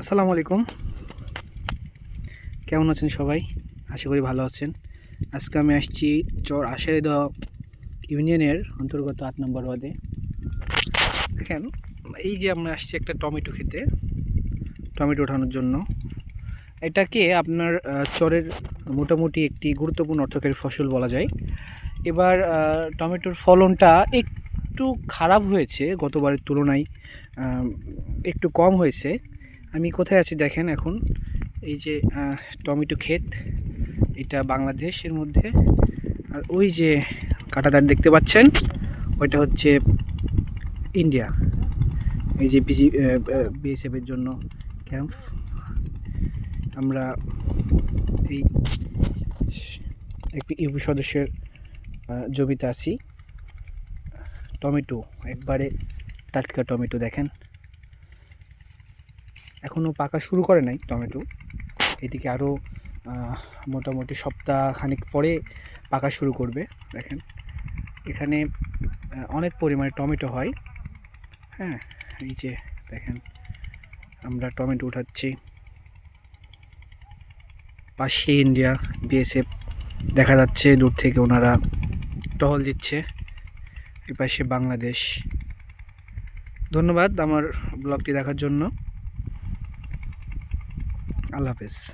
আসসালামু আলাইকুম। কেমন আছেন সবাই? আশা করি ভালো আছেন। আজকে আমি আসছি চর আশারিদ ইউনিয়নের অন্তর্গত আট নম্বর ওয়ার্ডে। দেখেন, এই যে আমরা আসছি একটা টমেটো খেতে, টমেটো ওঠানোর জন্য। এটাকে আপনার চরের মোটামুটি একটি গুরুত্বপূর্ণ অর্থকারী ফসল বলা যায়। এবার টমেটোর ফলনটা একটু খারাপ হয়েছে গতবারের তুলনায় একটু কম হয়েছে। আমি কোথায় আছি দেখেন এখন, এই যে টমেটো ক্ষেত, এটা বাংলাদেশের মধ্যে। আর ওই যে কাটাতার দেখতে পাচ্ছেন, ওইটা হচ্ছে ইন্ডিয়া। এই যে বিজি বিএসএফের জন্য ক্যাম্প। আমরা এই একটি ইউপি সদস্যের জমিতে আছি। টমেটো, একবারে টাটকা টমেটো, দেখেন। এখনও পাকা শুরু করে নাই টমেটো। এদিকে আরও মোটামুটি সপ্তাহ খানিক পরে পাকা শুরু করবে, দেখেন। এখানে অনেক পরিমাণে টমেটো হয়। হ্যাঁ এই যে দেখেন, আমরা টমেটো উঠাচ্ছি। পাশে ইন্ডিয়া, বিএসএফ, দেখা যাচ্ছে দূর থেকে ওনারা টহল দিচ্ছে। এই পাশে বাংলাদেশ। ধন্যবাদ আমার ব্লগটি দেখার জন্য। আল্লাহ হাফেজ।